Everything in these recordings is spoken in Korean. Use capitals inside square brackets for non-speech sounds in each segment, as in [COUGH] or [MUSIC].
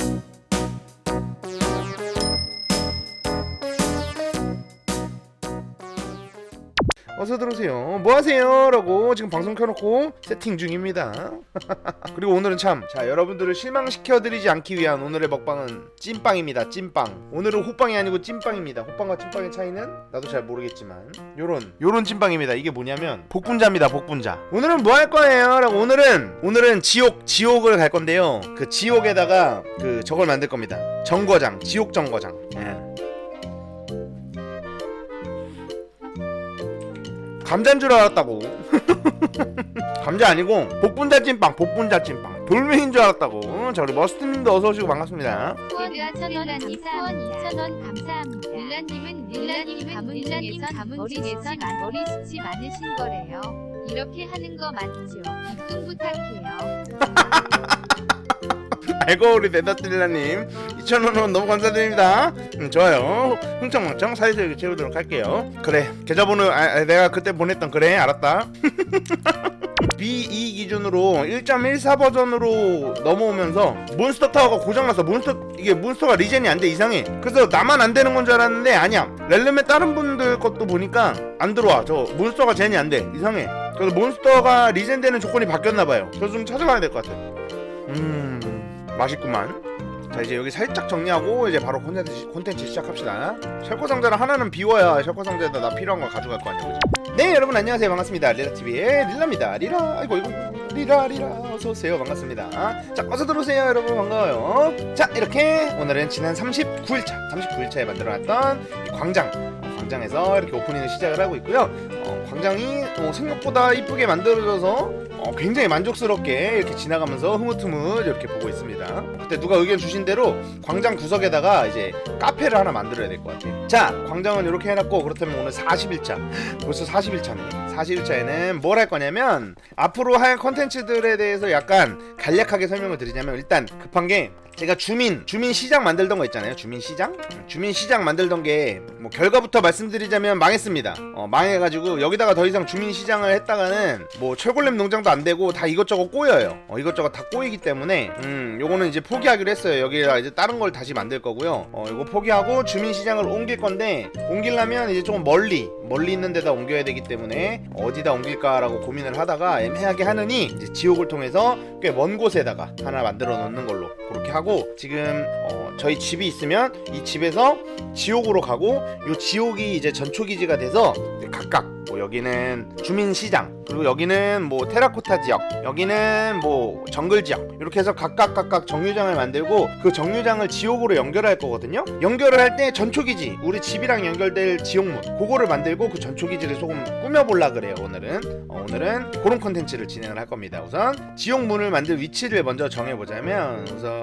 thank you 어서 들어오세요. 뭐 하세요? 라고 지금 방송 켜놓고 세팅 중입니다. [LAUGHS] 그리고 오늘은 참, 자, 여러분들을 실망시켜드리지 않기 위한 오늘의 먹방은 찐빵입니다. 찐빵. 오늘은 호빵이 아니고 찐빵입니다. 호빵과 찐빵의 차이는 나도 잘 모르겠지만, 요런, 요런 찐빵입니다. 이게 뭐냐면, 복분자입니다. 복분자. 오늘은 뭐 할 거예요? 라고 오늘은, 오늘은 지옥, 지옥을 갈 건데요. 그 지옥에다가 그 저걸 만들 겁니다. 정거장, 지옥 정거장. 예. 감자인 줄 알았다고. [LAUGHS] 감자 아니고 복분자 찐빵, 복분자 찐빵. 돌멩인 줄 알았다고. 어, 자 우리 머스트님도 어서 오시고 반갑습니다. 후원 2,000원 후원 2,000원 감사합니다. 릴라님은 릴라님 가문 릴라님 가문 중에서 만 머리 숱이 많으신 거래요. 이렇게 하는 거 맞죠? 입금 부탁해요. [LAUGHS] 알고 우리 네더트릴라님 2,000원 너무 감사드립니다. 음, 좋아요. 흥청망청 사이즈를 채우도록 할게요. 그래 계좌번호 아, 아, 내가 그때 보냈던 그래 알았다. [LAUGHS] B2 기준으로 1.14 버전으로 넘어오면서 몬스터 타워가 고장났어. 몬스터 이게 몬스터가 리젠이 안 돼 이상해. 그래서 나만 안 되는 건 줄 알았는데 아니야. 렐름의 다른 분들 것도 보니까 안 들어와. 저 몬스터가 젠이 안 돼. 이상해. 그래서 몬스터가 리젠되는 조건이 바뀌었나 봐요. 그래서 좀 찾아봐야 될 것 같아. 음 맛있구만. 자 이제 여기 살짝 정리하고 이제 바로 콘텐츠, 콘텐츠 시작합시다. 셜코 상자를 하나는 비워야 셜코 상자에다 나 필요한 거 가져갈 거 아니야 그지? 네 여러분 안녕하세요. 반갑습니다. 리라TV의 릴라입니다. 리라 아이고 이거 리라 리라 어서오세요. 반갑습니다. 자 어서 들어오세요 여러분. 반가워요. 자 이렇게 오늘은 지난 39일차 39일차에 만들어놨던 이 광장. 어, 광장에서 이렇게 오프닝을 시작을 하고 있고요. 어, 광장이 어, 생각보다 이쁘게 만들어져서 어, 굉장히 만족스럽게 이렇게 지나가면서 흐뭇흐뭇 이렇게 보고 있습니다. 그때 누가 의견 주신 대로 광장 구석에다가 이제 카페를 하나 만들어야 될 것 같아요. 자, 광장은 이렇게 해놨고 그렇다면 오늘 41차 벌써 41차네. 41차에는 뭘 할 거냐면 앞으로 할 컨텐츠들에 대해서 약간 간략하게 설명을 드리자면 일단 급한 게 제가 주민 주민 시장 만들던 거 있잖아요. 주민 시장? 주민 시장 만들던 게 뭐 결과부터 말씀드리자면 망했습니다. 어, 망해가지고 여기다가 더 이상 주민 시장을 했다가는 뭐 철골렘 농장도 안 되고 다 이것저것 꼬여요. 어, 이것저것 다 꼬이기 때문에 음 요거는 이제 포기하기로 했어요. 여기다 이제 다른 걸 다시 만들 거고요. 어 이거 포기하고 주민 시장을 옮길 건데 옮기려면 이제 조금 멀리 멀리 있는 데다 옮겨야 되기 때문에 어디다 옮길까라고 고민을 하다가 애매하게 하느니 이제 지옥을 통해서 꽤 먼 곳에다가 하나 만들어 놓는 걸로 그렇게 하고 지금 어, 저희 집이 있으면 이 집에서 지옥으로 가고 이 지옥이 이제 전초 기지가 돼서 각각 뭐 여기는 주민 시장 그리고 여기는 뭐 테라코타 지역 여기는 뭐 정글 지역 이렇게 해서 각각 각각 정류장을 만들고 그 정류장을 지옥으로 연결할 거거든요. 연결을 할 때 전초 기지 우리 집이랑 연결될 지옥문 그거를 만들고 그 전초 기지를 조금 꾸며볼라 그래요 오늘은. 어, 오늘은 그런 컨텐츠를 진행을 할 겁니다. 우선 지옥문을 만들 위치를 먼저 정해보자면 우선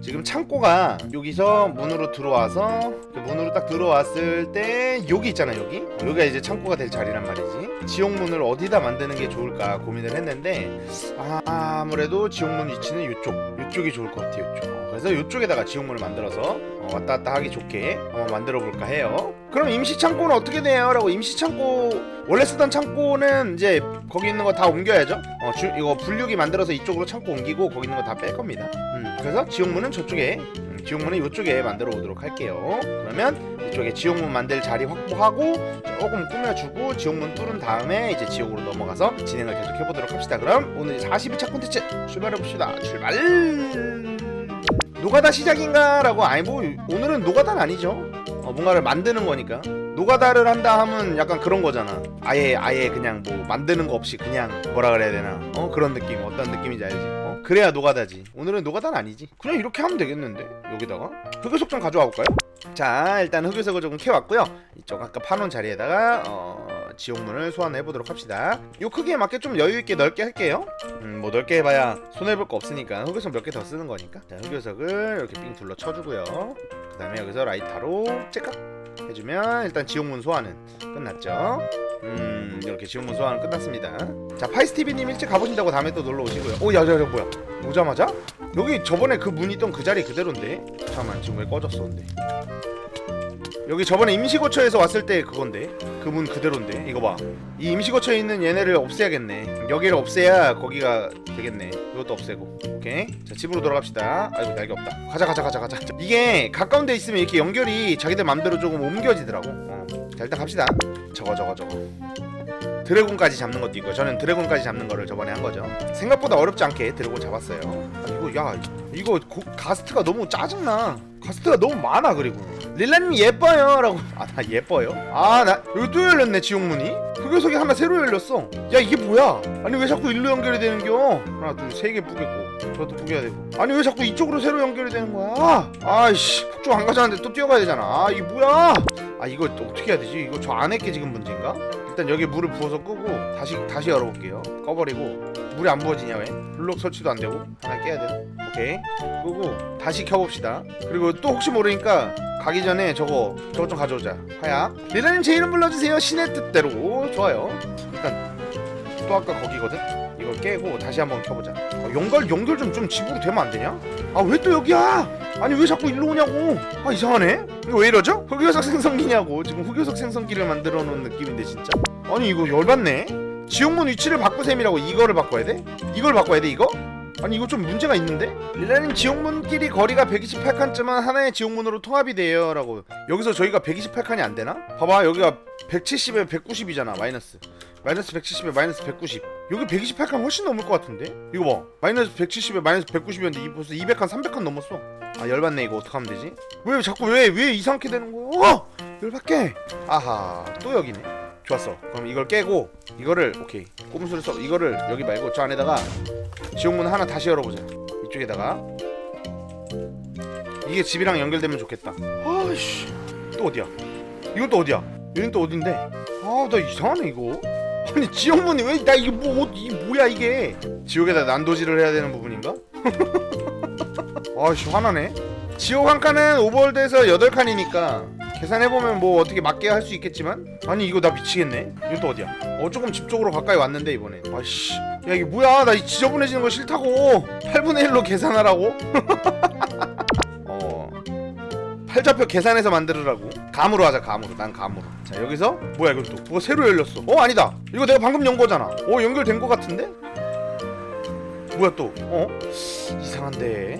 지금 창고가 여기서 문으로 들어와서 그 문으로 딱 들어왔을 때 여기 있잖아 여기. 여기가 이제 창고가 될 자리란 말이지. 지옥문을 어디다 만드는 게 좋을까 고민을 했는데 아, 아무래도 지옥문 위치는 이쪽. 이쪽이 좋을 것 같아요 이쪽. 어, 그래서 이쪽에다가 지옥문을 만들어서 어, 왔다 갔다 하기 좋게 한번 만들어 볼까 해요. 그럼 임시 창고는 어떻게 돼요? 라고 임시 창고 원래 쓰던 창고는 이제 거기 있는 거 다 옮겨야죠. 어, 주, 이거 분류기 만들어서 이쪽으로 창고 옮기고 거기 있는 거 다 뺄 겁니다. 음, 그래서 지옥문은 저쪽에 음, 지옥문은 이쪽에 만들어 보도록 할게요. 그러면 이쪽에 지옥문 만들 자리 확보하고 조금 꾸며주고 지옥문 뚫은 다음에 이제 지옥으로 넘어가서 진행을 계속 해보도록 합시다. 그럼 오늘 42차 콘텐츠 출발해 봅시다. 출발 노가다 시작인가? 라고 아니 뭐 오늘은 노가다는 아니죠. 어, 뭔가를 만드는 거니까. 노가다를 한다 하면 약간 그런 거잖아. 아예 아예 그냥 뭐 만드는 거 없이 그냥 뭐라 그래야 되나? 어 그런 느낌 어떤 느낌인지 알지? 어 그래야 노가다지. 오늘은 노가다는 아니지. 그냥 이렇게 하면 되겠는데 여기다가? 흑요석 좀 가져와 볼까요? 자 일단 흑요석을 조금 캐왔고요. 이쪽 아까 파놓은 자리에다가 어 지옥문을 소환해 보도록 합시다. 요 크기에 맞게 좀 여유 있게 넓게 할게요. 음 뭐 넓게 해봐야 손해 볼 거 없으니까. 흑요석 몇 개 더 쓰는 거니까. 자 흑요석을 이렇게 삥 둘러 쳐주고요. 그 다음에 여기서 라이터로 째깍 해주면 일단 지옥문 소환은 끝났죠. 음 이렇게 지옥문 소환은 끝났습니다. 자 파이스티비님 일찍 가보신다고 다음에 또 놀러 오시고요. 오 야 야 야 뭐야? 오자마자? 여기 저번에 그 문 있던 그 자리 그대로인데? 잠깐만 지금 왜 꺼졌어 근데 여기 저번에 임시거처에서 왔을 때 그건데 그 문 그대로인데. 이거 봐이 임시거처에 있는 얘네를 없애야겠네. 여기를 없애야 거기가 되겠네. 이것도 없애고. 오케이. 자 집으로 돌아갑시다. 아이고 날개 없다. 가자 가자 가자 가자. 이게 가까운 데 있으면 이렇게 연결이 자기들 맘대로 조금 옮겨지더라고. 어. 자 일단 갑시다. 저거 저거 저거. 드래곤까지 잡는 것도 있고 저는 드래곤까지 잡는 거를 저번에 한 거죠. 생각보다 어렵지 않게 드래곤 잡았어요. 아, 이거 야 이거 고, 가스트가 너무 짜증나. 가스트가 너무 많아 그리고 릴라님 예뻐요 라고. 아 나 예뻐요? 아 나 여기 또 열렸네 지옥문이. 흑요석이 하나 새로 열렸어. 야 이게 뭐야? 아니 왜 자꾸 일로 연결이 되는겨? 하나 둘 세 개 뿌겠고 저것도 뿌겨야 되고. 아니 왜 자꾸 이쪽으로 새로 연결이 되는 거야? 아이씨 폭주 안 가자는데 또 뛰어가야 되잖아. 아 이게 뭐야? 아 이거 또 어떻게 해야 되지? 이거 저 안에 게 지금 문제인가? 일단 여기 물을 부어서 끄고 다시 다시 열어볼게요. 꺼버리고 물이 안 부어지냐 왜? 블록 설치도 안 되고 하나 깨야 돼. 오케이. 끄고 다시 켜봅시다. 그리고 또 혹시 모르니까 가기 전에 저거 저거 좀 가져오자. 하야 리라님 제 이름 불러주세요. 신의 뜻대로. 좋아요. 일단 또 아까 거기거든 깨고 다시 한번 켜보자 어, 연결 연결 좀 좀 집으로 되면 안 되냐? 아 왜 또 여기야? 아니 왜 자꾸 일로 오냐고 아 이상하네 왜 이러죠? 흑요석 생성기냐고 지금 흑요석 생성기를 만들어 놓은 느낌인데 진짜 아니 이거 열받네 지옥문 위치를 바꾸셈이라고 이거를 바꿔야 돼? 이걸 바꿔야 돼 이거? 아니 이거 좀 문제가 있는데? 릴라님 지옥문끼리 거리가 128칸쯤은 하나의 지옥문으로 통합이 돼요 라고 여기서 저희가 128칸이 안 되나? 봐봐 여기가 170에 190이잖아 마이너스 마이너스 170에 마이너스 190 여기 128칸 훨씬 넘을 것 같은데? 이거 봐. 마이너스 170에 마이너스 190이었는데 이 벌써 200칸 300칸 넘었어. 아 열받네 이거. 어떡하면 되지? 왜 자꾸 왜 왜 이상하게 되는 거야? 어! 열받게! 아하 또 여기네. 좋았어. 그럼 이걸 깨고 이거를 오케이. 꼼수를 써. 이거를 여기 말고 저 안에다가 지옥문 하나 다시 열어보자. 이쪽에다가. 이게 집이랑 연결되면 좋겠다. 아씨. 또 어디야? 이건 또 어디야? 여긴 또 어딘데? 아 나 이상하네 이거 아니 지옥문이 왜 나 이게 뭐 어- 이 뭐야 이게? 지옥에다 난도질을 해야 되는 부분인가? [LAUGHS] 아씨 화나네. 지옥 한 칸은 오버월드에서 8칸이니까 계산해보면 뭐 어떻게 맞게 할 수 있겠지만? 아니 이거 나 미치겠네. 이건 또 어디야? 어 조금 집 쪽으로 가까이 왔는데 이번에. 아씨 야 이게 뭐야? 나 이 지저분해지는 거 싫다고. 8분의 1로 계산하라고? 어 [LAUGHS] 팔좌표 계산해서 만들으라고. 감으로 하자 감으로. 난 감으로. 자 여기서 뭐야 이건 또? 뭐가 새로 열렸어. 어 아니다. 이거 내가 방금 연 거잖아. 어 연결된 거 같은데? 뭐야 또? 어? 이상한데.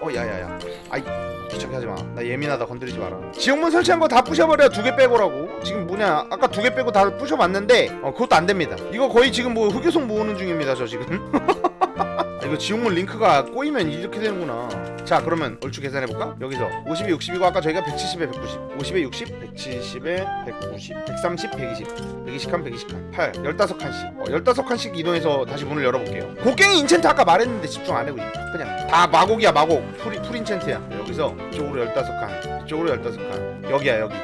어 야야야. 아이 귀찮게 하지 마. 나 예민하다. 건드리지 마라. 지옥문 설치한 거 다 부셔버려. 두 개 빼고라고. 지금 뭐냐? 아까 두 개 빼고 다 부셔봤는데 어 그것도 안 됩니다. 이거 거의 지금 뭐 흑요석 모으는 중입니다 저 지금. [LAUGHS] 아, 이거 지옥문 링크가 꼬이면 이렇게 되는구나. 자 그러면 얼추 계산해볼까? 여기서 50에 60이고 아까 저희가 170에 190 50에 60 170에 190 130 120 120칸 120칸 8 15칸씩. 어, 15칸씩 이동해서 다시 문을 열어볼게요. 곡괭이 인챈트 아까 말했는데 집중 안 하고 있어 그냥 다 마곡이야 마곡. 풀, 풀 인챈트야. 여기서 이쪽으로 15칸 이쪽으로 15칸. 여기야 여기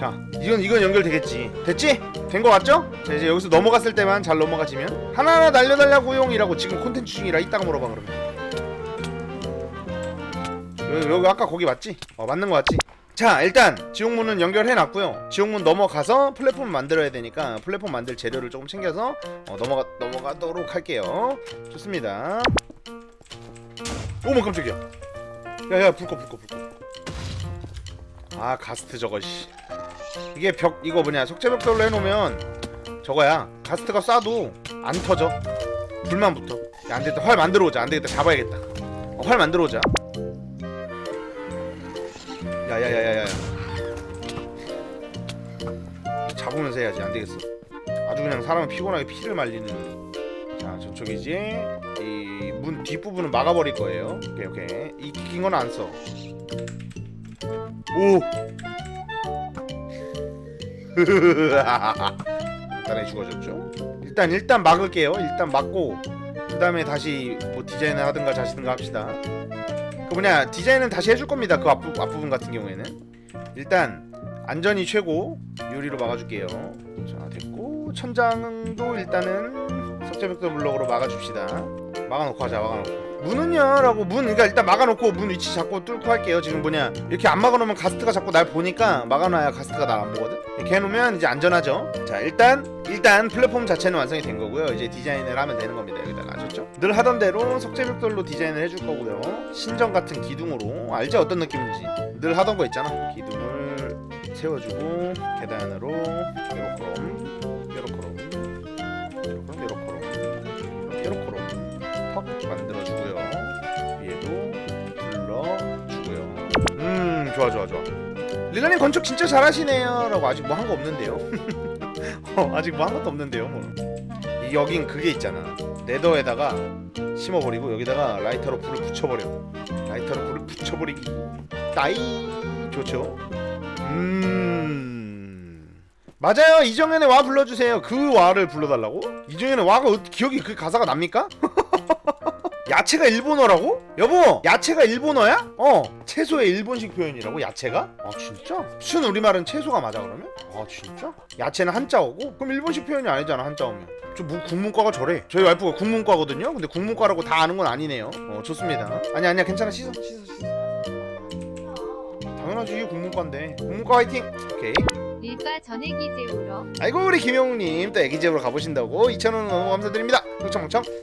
자 이건 이건 연결되겠지 됐지? 된 거 맞죠? 자 이제 여기서 넘어갔을 때만 잘 넘어가지면 하나하나 날려달라고용이라고 지금 콘텐츠 중이라 이따가 물어봐 그러면 여기, 여기 아까 거기 맞지? 어 맞는 거 맞지? 자 일단 지옥문은 연결해 놨고요 지옥문 넘어가서 플랫폼 만들어야 되니까 플랫폼 만들 재료를 조금 챙겨서 어, 넘어가 넘어가도록 할게요 좋습니다 어머 깜짝이야 야야 불꺼 불꺼 불꺼 아 가스트 저거 씨 이게 벽 이거 뭐냐 석재벽돌로 해놓으면 저거야. 가스트가 쏴도 안 터져. 불만 붙어. 야, 안 되겠다. 활 만들어 오자. 안 되겠다. 잡아야겠다. 어, 활 만들어 오자. 야야야야야. 잡으면서 해야지. 안 되겠어. 아주 그냥 사람을 피곤하게 피를 말리는. 자 저쪽이지. 이 문 뒷부분은 막아버릴 거예요. 오케이 오케이. 이 긴 건 안써. 오 [LAUGHS] 일단에 죽어졌죠. 일단 일단 막을게요. 일단 막고 그 다음에 다시 뭐 디자인을 하든가 자시든가 합시다. 그 뭐냐 디자인은 다시 해줄 겁니다. 그 앞부, 앞부분 같은 경우에는 일단 안전이 최고 유리로 막아줄게요. 자 됐고 천장도 일단은 석재벽돌 블럭으로 막아줍시다. 막아놓고 하자 막아놓고. 문은요 라고 문 그러니까 일단 막아놓고 문 위치 잡고 뚫고 할게요 지금 뭐냐. 이렇게 안 막아놓으면 가스트가 자꾸 날 보니까 막아놔야 가스트가 날 안 보거든? 이렇게 해놓으면 이제 안전하죠? 자 일단 일단 플랫폼 자체는 완성이 된 거고요. 이제 디자인을 하면 되는 겁니다 여기다가. 아셨죠? 늘 하던 대로 석재벽돌로 디자인을 해줄 거고요. 신전 같은 기둥으로. 알지? 어떤 느낌인지. 늘 하던 거 있잖아. 기둥을 세워주고 계단으로 요렇게 턱 만들어주고요. 위에도 둘러주고요. 음 좋아 좋아 좋아. 릴라님 건축 진짜 잘하시네요. 라고 아직 뭐 한 거 없는데요? [LAUGHS] 어, 아직 뭐 한 것도 없는데요 뭐. 이- 여긴 그게 있잖아. 네더에다가 심어버리고 여기다가 라이터로 불을 붙여버려 라이터로 불을 붙여버리기. 따이. 좋죠? 음. 맞아요. 이정현의 와 불러주세요. 그 와를 불러달라고? 이정현의 와가 어- 기억이 그 가사가 납니까? [LAUGHS] [LAUGHS] 야채가 일본어라고? 여보 야채가 일본어야? 어 채소의 일본식 표현이라고 야채가? 아 진짜? 순 우리말은 채소가 맞아 그러면? 아 진짜? 야채는 한자어고? 그럼 일본식 표현이 아니잖아 한자어면 저 뭐 국문과가 저래 저희 와이프가 국문과거든요 근데 국문과라고 다 아는 건 아니네요 어 좋습니다 아니 아니야 괜찮아 씻어 씻어 씻어 당연하지 국문과인데 국문과 화이팅 오케이 일바 전액이 재우러. 아이고 우리 김영웅님 또 애기 재우러 가보신다고 2,000원 너무 감사드립니다.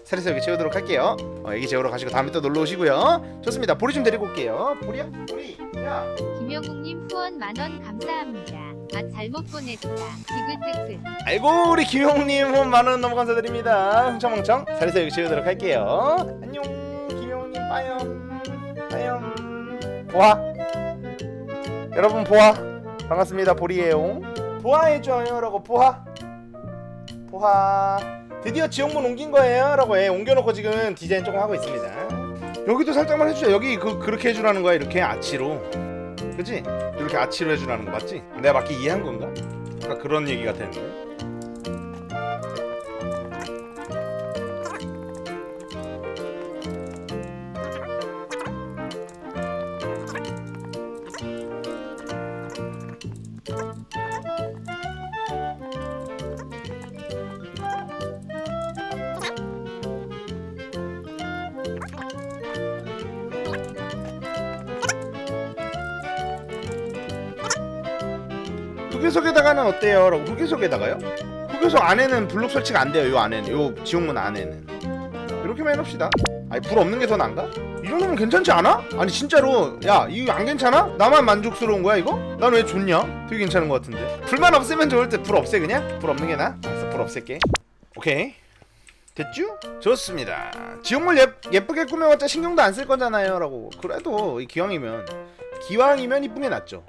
살에서 여기 재우도록 할게요. 어, 애기 재우러 가시고 다음에 또 놀러 오시고요. 좋습니다. 보리 좀 데리고 올게요. 보리야? 보리. 야. 김영웅님 후원 만원 감사합니다. 아 잘못 보냈다. 디귿디귿. 아이고 우리 김영웅님 후원 만원 너무 감사드립니다. 흥청망청 살에서 여기 재우도록 할게요. 안녕 김영웅님. 빠염. 빠염. 보아. 여러분 보아 반갑습니다. 보리예요. 보아해줘요 라고 보아. 보아. 드디어 지옥문 옮긴 거예요 라고 해 옮겨놓고 지금 디자인 조금 하고 있습니다. 여기도 살짝만 해주자. 여기 그 그렇게 해주라는 거야 이렇게 아치로. 그치? 이렇게 아치로 해주라는 거 맞지? 내가 맞게 이해한 건가? 아까 그런 얘기 같았는데 후계석에다가는 어때요? 라고 후계석에다가요? 후계석 안에는 블록 설치가 안 돼요 요 안에는 요 지옥문 안에는 이렇게만 해놓읍시다 아니 불 없는 게더 나은가? 이 정도면 괜찮지 않아? 아니 진짜로 야 이거 안 괜찮아? 나만 만족스러운 거야 이거? 난 왜 좋냐? 되게 괜찮은 것 같은데 불만 없으면 좋을 때 불 없애 그냥? 불 없는 게 나아? 알았어 불 없앨게 오케이 됐죠? 좋습니다 지옥물 예, 예쁘게 꾸며봤자 신경도 안 쓸 거잖아요 라고 그래도 이 기왕이면 기왕이면 이쁜 게 낫죠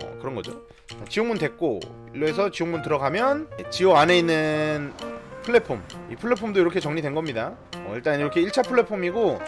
어 그런 거죠. 지옥문 됐고 일로 해서 지옥문 들어가면 지옥 안에 있는 플랫폼. 이 플랫폼도 이렇게 정리된 겁니다. 어, 일단 이렇게 1차 플랫폼이고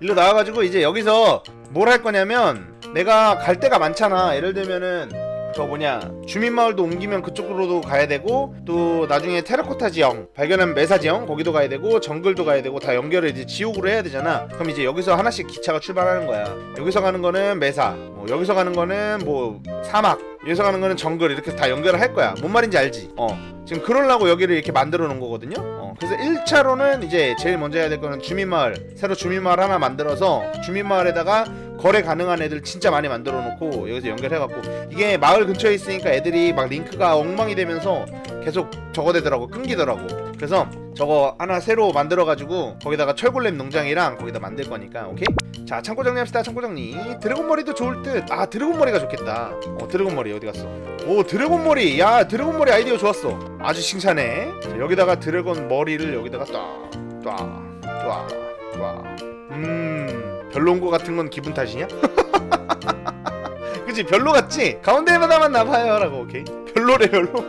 일로 나와가지고 이제 여기서 뭘 할 거냐면 내가 갈 데가 많잖아. 예를 들면은 저 뭐냐 주민마을도 옮기면 그쪽으로도 가야 되고 또 나중에 테라코타 지형 발견한 메사 지형 거기도 가야 되고 정글도 가야 되고 다 연결을 이제 지옥으로 해야 되잖아. 그럼 이제 여기서 하나씩 기차가 출발하는 거야. 여기서 가는 거는 메사 뭐 여기서 가는 거는 뭐 사막 여기서 가는 거는 정글 이렇게 다 연결을 할 거야. 뭔 말인지 알지? 어. 지금 그러려고 여기를 이렇게 만들어 놓은 거거든요. 어 그래서 1차로는 이제 제일 먼저 해야 될 거는 주민마을 새로 주민마을 하나 만들어서 주민마을에다가 거래 가능한 애들 진짜 많이 만들어 놓고 여기서 연결해갖고 이게 마을 근처에 있으니까 애들이 막 링크가 엉망이 되면서 계속 저거 되더라고 끊기더라고. 그래서 저거 하나 새로 만들어가지고 거기다가 철골렘 농장이랑 거기다 만들 거니까 오케이? 자 창고 정리합시다 창고 정리. 드래곤 머리도 좋을 듯아 드래곤 머리가 좋겠다. 어 드래곤 머리 어디 갔어 오 드래곤 머리 야 드래곤 머리 아이디어 좋았어 아주 칭찬해 자, 여기다가 드래곤 머리를 여기다가 쏴쏴쏴쏴음 별로인 거 같은 건 기분 탓이냐? [LAUGHS] 그치 별로 같지? 가운데마다만 나봐요 라고 오케이 별로래 별로 [LAUGHS]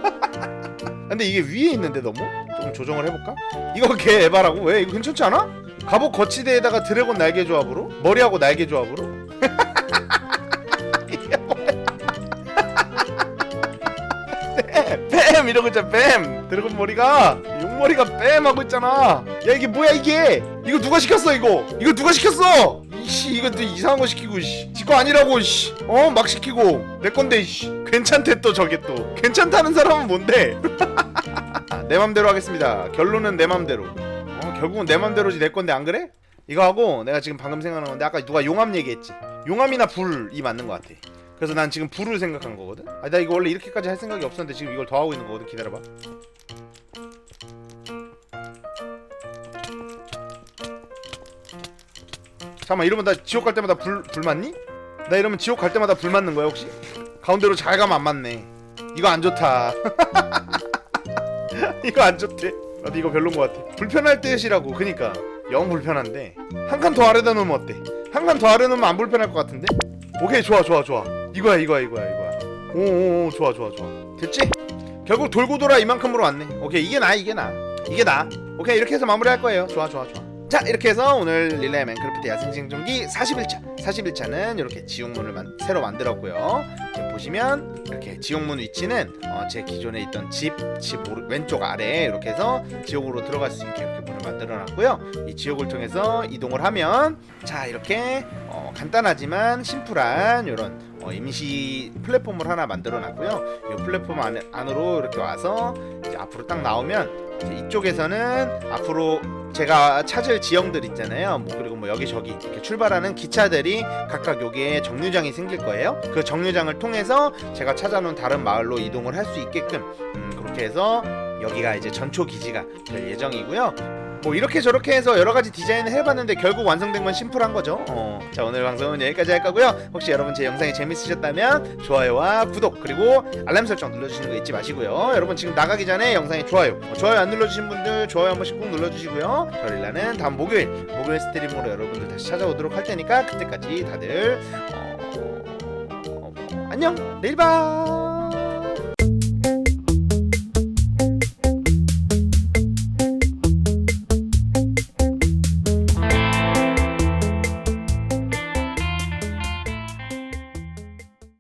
근데 이게 위에 있는데 너무? 조금 조정을 해볼까? 이거 개 에바라고? 왜? 이거 괜찮지 않아? 갑옷 거치대에다가 드래곤 날개 조합으로? 머리하고 날개 조합으로? 뱀 이러고 있잖아 뱀. 드래곤 머리가 용머리가 뱀 하고 있잖아. 야 이게 뭐야 이게? 이거 누가 시켰어 이거? 이거 누가 시켰어? 이씨 이거 또 이상한 거 시키고 씨. 지거 아니라고 씨어막 시키고. 내 건데 씨. 괜찮대 또 저게 또. 괜찮다는 사람은 뭔데? [LAUGHS] 내 맘대로 하겠습니다. 결론은 내 맘대로. 어 결국은 내 맘대로지 내 건데 안 그래? 이거 하고 내가 지금 방금 생각난 건데 아까 누가 용암 얘기했지. 용암이나 불이 맞는 것 같아 그래서 난 지금 불을 생각한 거거든? 아 나 이거 원래 이렇게까지 할 생각이 없었는데 지금 이걸 더 하고 있는 거거든. 기다려봐. 잠깐만 이러면 나 지옥 갈 때마다 불, 불 맞니? 나 이러면 지옥 갈 때마다 불 맞는 거야 혹시? 가운데로 잘 가면 안 맞네. 이거 안 좋다. [LAUGHS] 이거 안 좋대. 나도 이거 별론 것 같아. 불편할 듯이라고. 그니까. 영 불편한데. 한 칸 더 아래다 놓으면 어때? 한 칸 더 아래 놓으면 안 불편할 것 같은데? 오케이 좋아 좋아 좋아 이거야 이거야 이거야 이거야. 오오오 좋아 좋아 좋아. 됐지? 결국 돌고 돌아 이만큼으로 왔네. 오케이 이게 나 이게 나. 이게 나. 오케이 이렇게 해서 마무리할 거예요. 좋아 좋아 좋아. 자 이렇게 해서 오늘 릴레이 맨크래프트 야생생존기 41차. 41차는 이렇게 지옥문을 만, 새로 만들었고요. 지금 보시면 이렇게 지옥문 위치는 어, 제 기존에 있던 집, 집 오른- 왼쪽 아래에 이렇게 해서 지옥으로 들어갈 수 있게 이렇게 문을 만들어 놨고요. 이 지옥을 통해서 이동을 하면 자 이렇게 어, 간단하지만 심플한 이런 어, 임시 플랫폼을 하나 만들어 놨고요 이 플랫폼 안, 안으로 이렇게 와서 이제 앞으로 딱 나오면 이제 이쪽에서는 앞으로 제가 찾을 지형들 있잖아요. 뭐 그리고 뭐 여기저기 이렇게 출발하는 기차들이 각각 여기에 정류장이 생길 거예요. 그 정류장을 통해서 제가 찾아놓은 다른 마을로 이동을 할 수 있게끔 음, 그렇게 해서 여기가 이제 전초 기지가 될 예정이고요. 뭐 이렇게 저렇게 해서 여러 가지 디자인을 해봤는데 결국 완성된 건 심플한 거죠. 어. 자 오늘 방송은 여기까지 할 거고요. 혹시 여러분 제 영상이 재밌으셨다면 좋아요와 구독 그리고 알람 설정 눌러주시는 거 잊지 마시고요. 여러분 지금 나가기 전에 영상에 좋아요, 어, 좋아요 안 눌러주신 분들 좋아요 한 번씩 꼭 눌러주시고요. 저릴라는 다음 목요일 목요일 스트림으로 여러분들 다시 찾아오도록 할 테니까 그때까지 다들 어, 어, 어, 안녕 내일 봐.